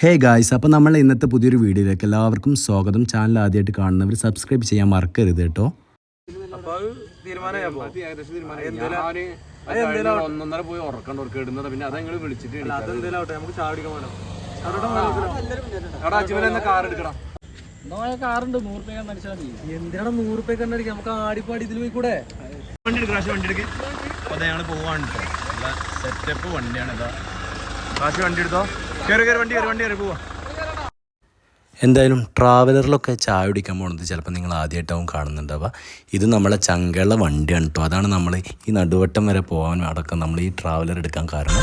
Hey guys അപ്പോൾ നമ്മൾ ഇന്നത്തെ പുതിയൊരു വീഡിയോയിലേക്ക് എല്ലാവർക്കും സ്വാഗതം. ചാനൽ ആദ്യമായിട്ട് കാണുന്നവർ സബ്സ്ക്രൈബ് ചെയ്യാൻ മറക്കരുത് കേട്ടോ. ഒന്നൊന്നര പോയി ഉറക്കണ്ട ഉറക്കം ഇടുന്നത്. പിന്നെ വിളിച്ചിട്ട് നമുക്ക് കാർ എടുക്കണം എന്തിനാണ് നൂറ് രൂപ നമുക്ക് ആടിപ്പാടി ഇതിൽ പോയി കൂടെ? വണ്ടി എടുക്കാം വണ്ടി എടുക്ക്. അപ്പൊ ഞങ്ങൾ പോവാണ് സെറ്റപ്പ് വണ്ടിയാണ് ഇതാ. കാശ് വണ്ടി എടുത്തോ? എന്തായാലും ട്രാവലറിലൊക്കെ ചായ കുടിക്കാൻ പോകുന്നത് ചിലപ്പോൾ നിങ്ങൾ ആദ്യമായിട്ടാവും കാണുന്നുണ്ടാവുക. ഇത് നമ്മളെ ചങ്കള വണ്ടിയാണ് കേട്ടോ അതാണ് നമ്മൾ ഈ നടുവട്ടം വരെ പോകാൻ അടക്കം നമ്മൾ ഈ ട്രാവലർ എടുക്കാൻ കാരണം.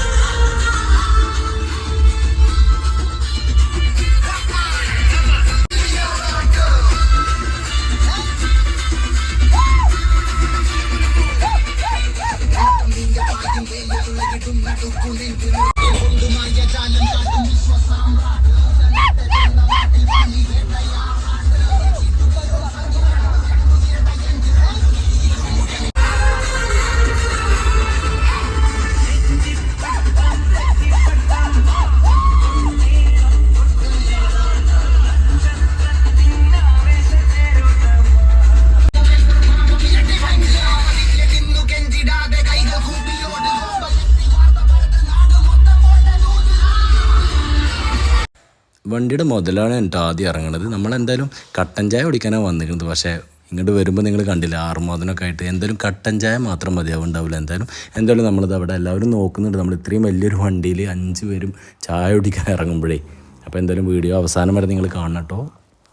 വണ്ടിയുടെ മുതലാണ് എന്റെ ആദ്യം ഇറങ്ങണത്. നമ്മളെന്തായാലും കട്ടൻ ചായ കുടിക്കാനാണ് വന്നിരിക്കുന്നത്. പക്ഷേ ഇങ്ങോട്ട് വരുമ്പോൾ നിങ്ങൾ കണ്ടില്ല ആറുമാതിനൊക്കെ ആയിട്ട് എന്തായാലും കട്ടൻ ചായ മാത്രം മതിയാവും ഉണ്ടാവില്ല എന്തായാലും എന്തായാലും നമ്മളത് അവിടെ എല്ലാവരും നോക്കുന്നുണ്ട്. നമ്മൾ ഇത്രയും വലിയൊരു വണ്ടിയിൽ അഞ്ച് പേരും ചായ കുടിക്കാൻ ഇറങ്ങുമ്പോഴേ. അപ്പോൾ എന്തായാലും വീഡിയോ അവസാനം വരെ നിങ്ങൾ കാണണം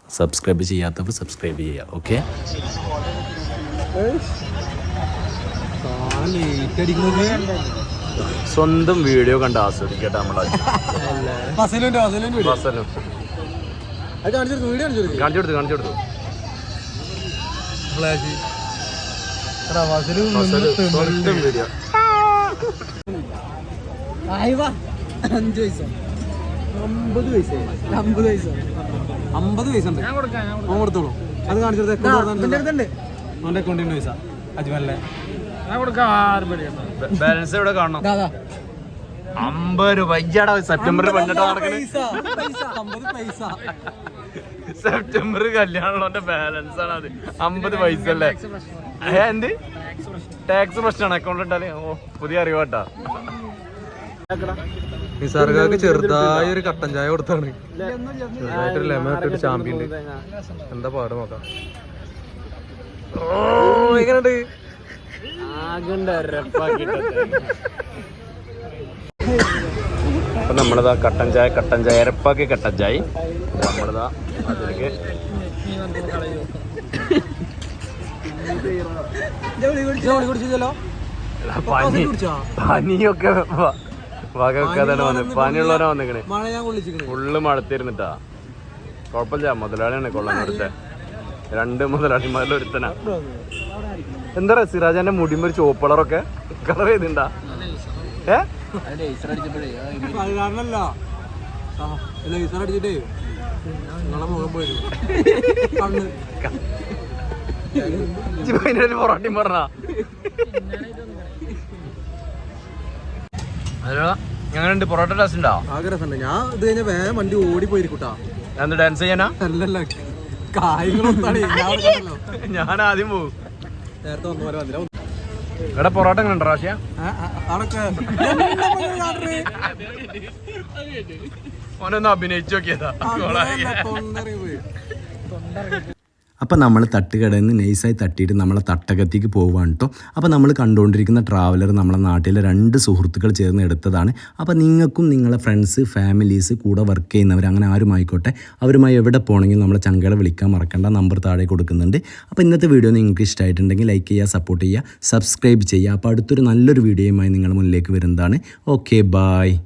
സബ്സ്ക്രൈബ് ചെയ്യാത്തവർ സബ്സ്ക്രൈബ് ചെയ്യുക. ഓക്കെ? സ്വന്തം വീഡിയോ കണ്ട് ആസ്വദിക്കട്ടെ നമ്മളെ. അത് കാണിച്ചു കൊടുത്തു കാണിച്ചു കൊടുത്തു. ഫ്ലാഷ്. എടാ ബസ്സിൽ ബസ്സൽ സ്വന്തം വീഡിയോ. അഞ്ച് പൈസ അമ്പത് പൈസ അമ്പത് പൈസ അമ്പത് പൈസ ഉണ്ട് അവൻ കൊടുത്തോളൂ. അത് കാണിച്ചെടുത്ത് പൈസ. അജ്മലിനെ ബാലൻസ് ഇവിടെ കാണണം? അമ്പത് രൂപ പണ്ടിട്ട് നടക്കണേ അമ്പത് പൈസ. സെപ്റ്റംബർ കല്യാണമുള്ള ബാലൻസ് ആണ് അത്. അമ്പത് പൈസ അല്ലേ? എന്ത്? ടാക്സ് പ്രശ്നമാണ് അക്കൗണ്ട് ഇട്ടാൽ ഓ പുതിയ അറിവാട്ടാ നിസാർഗാക്ക് ചെറുതായി ഒരു കട്ടൻ ചായ കൊടുത്താണ്. ചെറുതായിട്ടൊരു ലെമൺ ഇട്ടിട്ട് ചാമ്പ്യൻ എന്താ പാട് നോക്കാം. ഓ എങ്ങനെയുണ്ട്? അപ്പൊ നമ്മളിതാ കട്ടൻ ചായ കട്ടൻ ചായ എരപ്പാക്കി കട്ടൻ ചായ. നമ്മളിതാ അതിലേക്ക് പനി. പനിയൊക്കെ വ- വക വെക്കാതാണ് വന്നത് പനിയുള്ളവരാ വന്നിക്കണേ. ഫുള്ള് മഴത്തിരുന്നിട്ടാ കുഴപ്പമില്ല മുതലാളിയാണ് കൊള്ളാൻ ഒരുത്ത രണ്ട് മുതലാളിമാരിൽ ഒരുത്തനാ. എന്താ സിറാജാന്റെ മുടിമ്പോ ഒരു ചുവപ്പ് കളറൊക്കെ കളർ ചെയ്തിണ്ടാ? ഏ? പൊറോട്ടയും പറഞ്ഞാ? ഹലോ ഞങ്ങളുണ്ട് പൊറോട്ട ഡാൻസ് ഉണ്ടോ? ആകെ രസമുണ്ട്. ഞാൻ ഇത് കഴിഞ്ഞ വേഗം വണ്ടി ഓടി പോയിരിക്കൂട്ടാ ഞാൻ ഡാൻസ് ചെയ്യാനാ? അല്ലല്ല കായങ്ങളൊന്നാണ് ഞാൻ ഞാൻ ആദ്യം പോകും നേരത്തെ വന്നില്ല. എടാ പൊറോട്ട എങ്ങനെ ഉണ്ടോ റാഷ്യ? ഓനൊന്ന് അഭിനയിച്ചു നോക്കിയതാ. അപ്പോൾ നമ്മൾ തട്ടുകടയിൽ നിന്ന് നൈസായി തട്ടിയിട്ട് നമ്മളെ തട്ടകത്തേക്ക് പോവുകയാണ് കേട്ടോ അപ്പോൾ നമ്മൾ കണ്ടുകൊണ്ടിരിക്കുന്ന ട്രാവലർ നമ്മളെ നാട്ടിലെ രണ്ട് സുഹൃത്തുക്കൾ ചേർന്ന് എടുത്തതാണ്. അപ്പോൾ നിങ്ങൾക്കും നിങ്ങളെ ഫ്രണ്ട്സ് ഫാമിലീസ് കൂടെ വർക്ക് ചെയ്യുന്നവർ അങ്ങനെ ആരുമായിക്കോട്ടെ അവരുമായി എവിടെ പോകണമെങ്കിൽ നമ്മളെ ചങ്കട വിളിക്കാൻ മറക്കേണ്ട. നമ്പർ താഴെ കൊടുക്കുന്നുണ്ട്. അപ്പോൾ ഇന്നത്തെ വീഡിയോ നിങ്ങൾക്ക് ഇഷ്ടമായിട്ടുണ്ടെങ്കിൽ ലൈക്ക് ചെയ്യുക സപ്പോർട്ട് ചെയ്യുക സബ്സ്ക്രൈബ് ചെയ്യുക. അപ്പോൾ അടുത്തൊരു നല്ലൊരു വീഡിയോയുമായി നിങ്ങളുടെ മുന്നിലേക്ക് വരുന്നതാണ്. Okay bye